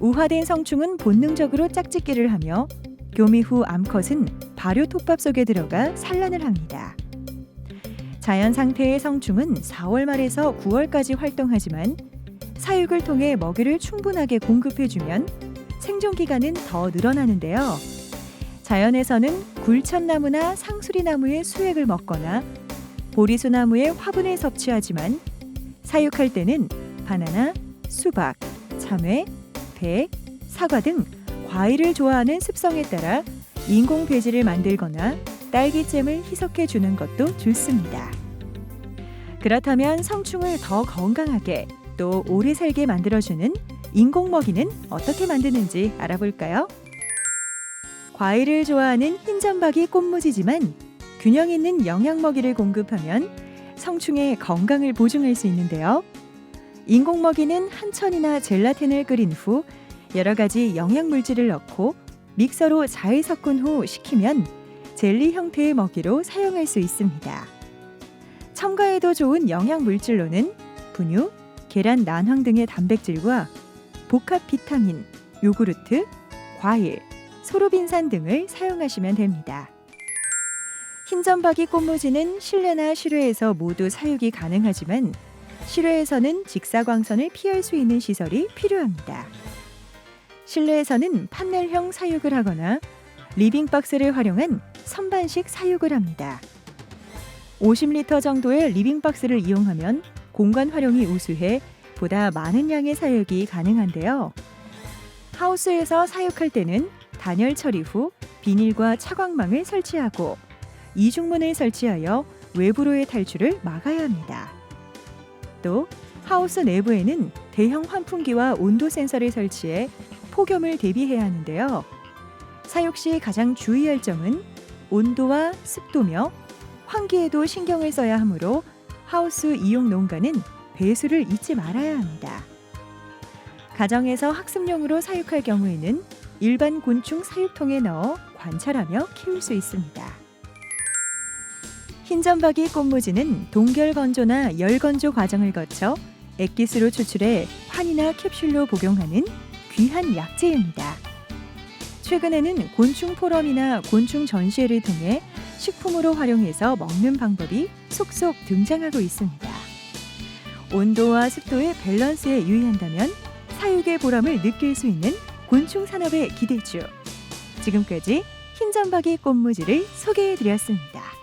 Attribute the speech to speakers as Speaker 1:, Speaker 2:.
Speaker 1: 우화된 성충은 본능적으로 짝짓기를 하며 교미 후 암컷은 발효 톱밥 속에 들어가 산란을 합니다. 자연 상태의 성충은 4월 말에서 9월까지 활동하지만 사육을 통해 먹이를 충분하게 공급해주면 생존 기간은 더 늘어나는데요. 자연에서는 굴천나무나 상수리나무의 수액을 먹거나 보리수나무의 화분을 섭취하지만 사육할 때는 바나나, 수박, 참외, 배, 사과 등 과일을 좋아하는 습성에 따라 인공 배지를 만들거나 딸기잼을 희석해 주는 것도 좋습니다. 그렇다면 성충을 더 건강하게 또 오래 살게 만들어주는 인공 먹이는 어떻게 만드는지 알아볼까요? 과일을 좋아하는 흰점박이 꽃무지지만 균형 있는 영양 먹이를 공급하면 성충의 건강을 보증할 수 있는데요. 인공 먹이는 한천이나 젤라틴을 끓인 후 여러 가지 영양 물질을 넣고 믹서로 잘 섞은 후 식히면 젤리 형태의 먹이로 사용할 수 있습니다. 첨가에도 좋은 영양 물질로는 분유, 계란 난황 등의 단백질과 복합 비타민, 요구르트, 과일, 소로빈산 등을 사용하시면 됩니다. 흰점박이 꽃무지는 실내나 실외에서 모두 사육이 가능하지만 실외에서는 직사광선을 피할 수 있는 시설이 필요합니다. 실내에서는 판넬형 사육을 하거나 리빙 박스를 활용한 선반식 사육을 합니다. 50리터 정도의 리빙 박스를 이용하면 공간 활용이 우수해 보다 많은 양의 사육이 가능한데요. 하우스에서 사육할 때는 단열 처리 후 비닐과 차광망을 설치하고 이중문을 설치하여 외부로의 탈출을 막아야 합니다. 또 하우스 내부에는 대형 환풍기와 온도 센서를 설치해 폭염을 대비해야 하는데요. 사육 시 가장 주의할 점은 온도와 습도며 환기에도 신경을 써야 하므로 하우스 이용 농가는 배수를 잊지 말아야 합니다. 가정에서 학습용으로 사육할 경우에는 일반 곤충 사육통에 넣어 관찰하며 키울 수 있습니다. 흰점박이 꽃무지는 동결 건조나 열 건조 과정을 거쳐 액기스로 추출해 환이나 캡슐로 복용하는 귀한 약재입니다. 최근에는 곤충 포럼이나 곤충 전시회를 통해 식품으로 활용해서 먹는 방법이 속속 등장하고 있습니다. 온도와 습도의 밸런스에 유의한다면 사육의 보람을 느낄 수 있는 곤충 산업의 기대주. 지금까지 흰점박이 꽃무지를 소개해 드렸습니다.